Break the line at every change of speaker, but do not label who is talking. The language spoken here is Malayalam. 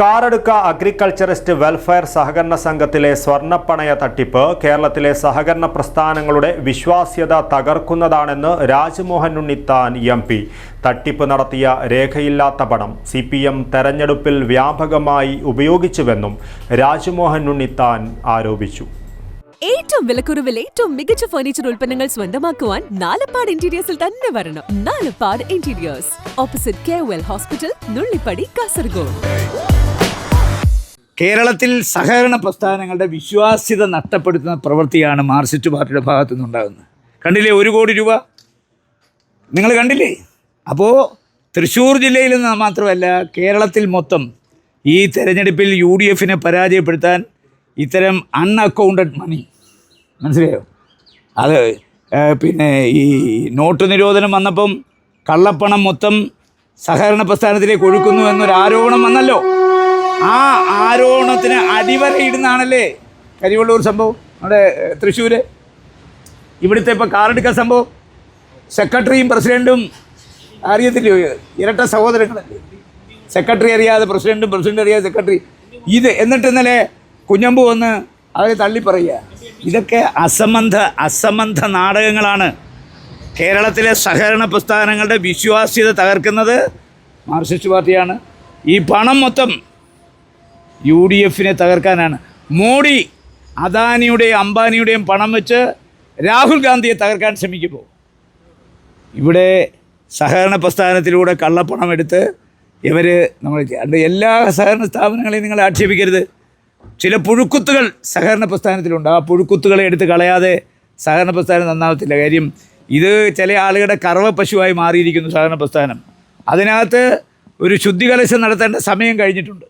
കാറടുക്ക അഗ്രികൾച്ചറിസ്റ്റ് വെൽഫെയർ സഹകരണ സംഘത്തിലെ സ്വർണപ്പണയ തട്ടിപ്പ് കേരളത്തിലെ സഹകരണ പ്രസ്ഥാനങ്ങളുടെ വിശ്വാസ്യത തകർക്കുന്നതാണെന്ന് രാജ്മോഹൻ ഉണ്ണിത്താൻ എം പി. തട്ടിപ്പ് നടത്തിയ രേഖയില്ലാത്ത പണം സി പി എം തെരഞ്ഞെടുപ്പിൽ വ്യാപകമായി ഉപയോഗിച്ചുവെന്നും രാജ്മോഹൻ ഉണ്ണിത്താൻ ആരോപിച്ചു.
ഏറ്റവും വിലക്കുറവിൽ ഏറ്റവും മികച്ച ഫർണിച്ചർ ഉൽപ്പന്നങ്ങൾ സ്വന്തമാക്കുവാൻ നാലപ്പാട് ഇന്റീരിയേഴ്സിൽ തന്നെ വരണം. Nalappad interiors opposite K hospital Nullippady Kasaragod
കേരളത്തിൽ സഹകരണ പ്രസ്ഥാനങ്ങളുടെ വിശ്വാസ്യത നഷ്ടപ്പെടുത്തുന്ന പ്രവൃത്തിയാണ് മാർക്സിസ്റ്റ് പാർട്ടിയുടെ ഭാഗത്തു നിന്നുണ്ടാകുന്നത്. കണ്ടില്ലേ ഒരു കോടി രൂപ? നിങ്ങൾ കണ്ടില്ലേ? അപ്പോൾ തൃശ്ശൂർ ജില്ലയിൽ നിന്ന് മാത്രമല്ല കേരളത്തിൽ മൊത്തം ഈ തെരഞ്ഞെടുപ്പിൽ യു ഡി എഫിനെ പരാജയപ്പെടുത്താൻ ഇത്തരം അൺ അക്കൗണ്ടഡ് മണി മനസ്സിലായോ? അത് പിന്നെ ഈ നോട്ട് നിരോധനം വന്നപ്പം കള്ളപ്പണം മൊത്തം സഹകരണ പ്രസ്ഥാനത്തിലേക്ക് ഒഴുക്കുന്നു എന്നൊരു ആരോപണം വന്നല്ലോ. ആ ആരോപണത്തിന് അടിവരയിടുന്നാണല്ലേ കരിവള്ളൂർ സംഭവം നമ്മുടെ തൃശ്ശൂർ ഇവിടുത്തെ ഇപ്പോൾ കാറെടുക്കാൻ സംഭവം. സെക്രട്ടറിയും പ്രസിഡന്റും അറിയത്തില്ലയോ ഇരട്ട സഹോദരങ്ങളല്ലേ? സെക്രട്ടറി അറിയാതെ പ്രസിഡന്റും പ്രസിഡന്റ് അറിയാതെ സെക്രട്ടറി. ഇത് എന്നിട്ട് ഇന്നലെ കുഞ്ഞമ്പു വന്ന് അവരെ തള്ളിപ്പറയുക ഇതൊക്കെ അസംബന്ധ അസംബന്ധ നാടകങ്ങളാണ്. കേരളത്തിലെ സഹകരണ പ്രസ്ഥാനങ്ങളുടെ വിശ്വാസ്യത തകർക്കുന്നത് മാർക്സിസ്റ്റ് പാർട്ടിയാണ്. ഈ പണം മൊത്തം യു ഡി എഫിനെ തകർക്കാനാണ്. മോഡി അദാനിയുടെയും അംബാനിയുടെയും പണം വെച്ച് രാഹുൽ ഗാന്ധിയെ തകർക്കാൻ ശ്രമിക്കുമ്പോൾ ഇവിടെ സഹകരണ പ്രസ്ഥാനത്തിലൂടെ കള്ളപ്പണം എടുത്ത് ഇവർ നമ്മൾ എല്ലാ സഹകരണ സ്ഥാപനങ്ങളെയും നിങ്ങൾ ആക്ഷേപിക്കരുത്. ചില പുഴുക്കുത്തുകൾ സഹകരണ പ്രസ്ഥാനത്തിലുണ്ട്. ആ പുഴുക്കുത്തുകളെ എടുത്ത് കളയാതെ സഹകരണ പ്രസ്ഥാനം നന്നാവത്തില്ല. കാര്യം ഇത് ചില ആളുകളുടെ കറവ പശുവായി മാറിയിരിക്കുന്നു സഹകരണ പ്രസ്ഥാനം. അതിനകത്ത് ഒരു ശുദ്ധികലശം നടത്തേണ്ട സമയം കഴിഞ്ഞിട്ടുണ്ട്.